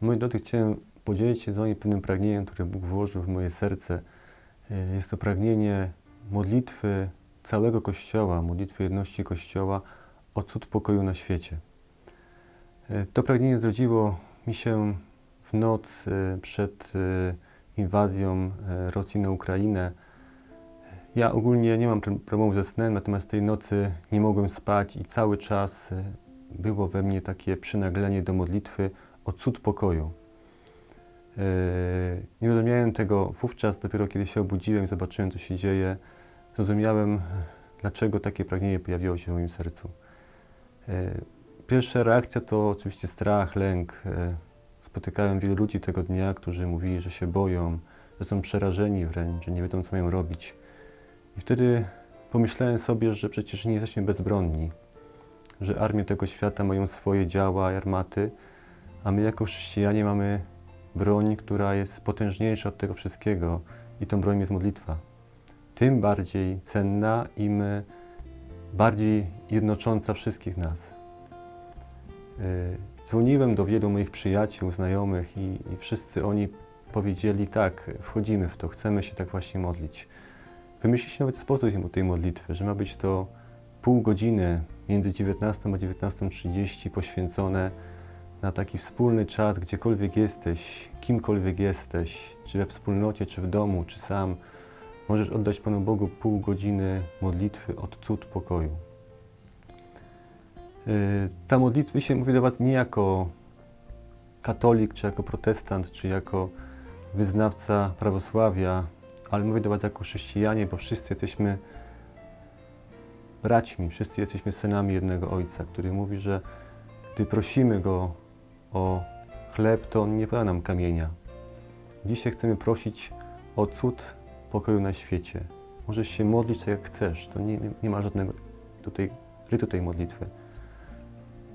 Moi drodzy, chciałem podzielić się z Wami pewnym pragnieniem, które Bóg włożył w moje serce. E, Jest to pragnienie modlitwy całego Kościoła, modlitwy jedności Kościoła o cud pokoju na świecie. E, To pragnienie zrodziło mi się w noc e, przed inwazją Rosji na Ukrainę. Ja ogólnie nie mam pro- problemów ze snem, natomiast tej nocy nie mogłem spać i cały czas było we mnie takie przynaglenie do modlitwy o cud pokoju. E, Nie rozumiałem tego wówczas, dopiero kiedy się obudziłem i zobaczyłem, co się dzieje, zrozumiałem, dlaczego takie pragnienie pojawiło się w moim sercu. E, Pierwsza reakcja to oczywiście strach, lęk. E, Spotykałem wielu ludzi tego dnia, którzy mówili, że się boją, że są przerażeni wręcz, że nie wiedzą, co mają robić. I wtedy pomyślałem sobie, że przecież nie jesteśmy bezbronni, że armie tego świata mają swoje działa i armaty, a my jako chrześcijanie mamy broń, która jest potężniejsza od tego wszystkiego i tą broń jest modlitwa. Tym bardziej cenna, im bardziej jednocząca wszystkich nas. Yy, Dzwoniłem do wielu moich przyjaciół, znajomych i, i wszyscy oni powiedzieli tak, wchodzimy w to, chcemy się tak właśnie modlić. Wymyśliliśmy nawet sposób tej modlitwy, że ma być to pół godziny między 19 a 19.30 poświęcone na taki wspólny czas, gdziekolwiek jesteś, kimkolwiek jesteś, czy we wspólnocie, czy w domu, czy sam, możesz oddać Panu Bogu pół godziny modlitwy od cud pokoju. Y, Ta modlitwa się mówi do Was nie jako katolik, czy jako protestant, czy jako wyznawca prawosławia, ale mówię do Was jako chrześcijanie, bo wszyscy jesteśmy braćmi, wszyscy jesteśmy synami jednego Ojca, który mówi, że gdy prosimy Go o chleb, to On nie poda nam kamienia. Dzisiaj chcemy prosić o cud pokoju na świecie. Możesz się modlić tak jak chcesz, to nie, nie ma żadnego tutaj rytu tej modlitwy.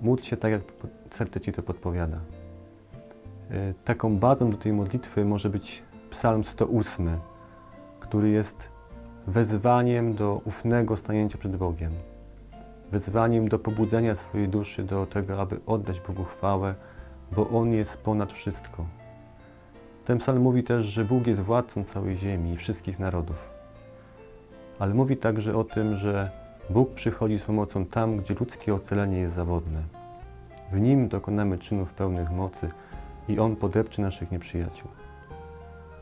Módl się tak, jak serce Ci to podpowiada. E, Taką bazą do tej modlitwy może być Psalm 108, który jest wezwaniem do ufnego stanięcia przed Bogiem. Wezwaniem do pobudzenia swojej duszy do tego, aby oddać Bogu chwałę, bo On jest ponad wszystko. Ten psalm mówi też, że Bóg jest władcą całej ziemi i wszystkich narodów. Ale mówi także o tym, że Bóg przychodzi z pomocą tam, gdzie ludzkie ocalenie jest zawodne. W Nim dokonamy czynów pełnych mocy i On podepcze naszych nieprzyjaciół.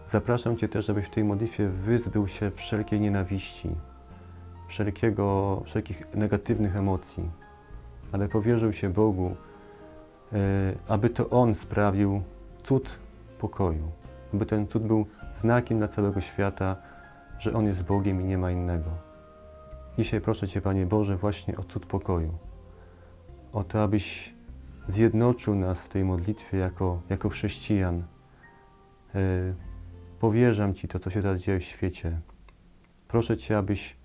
Zapraszam Cię też, abyś w tej modlitwie wyzbył się wszelkiej nienawiści, wszelkiego, wszelkich negatywnych emocji, ale powierzył się Bogu, aby to On sprawił cud pokoju, aby ten cud był znakiem dla całego świata, że On jest Bogiem i nie ma innego. Dzisiaj proszę Cię, Panie Boże, właśnie o cud pokoju. O to, abyś zjednoczył nas w tej modlitwie jako, jako chrześcijan. Yy, powierzam Ci to, co się teraz dzieje w świecie. Proszę Cię, abyś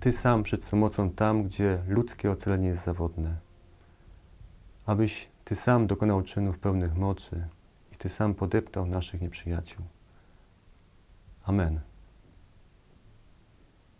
Ty sam przed pomocą tam, gdzie ludzkie ocalenie jest zawodne. Abyś Ty sam dokonał czynów pełnych mocy i Ty sam podeptał naszych nieprzyjaciół. Amen.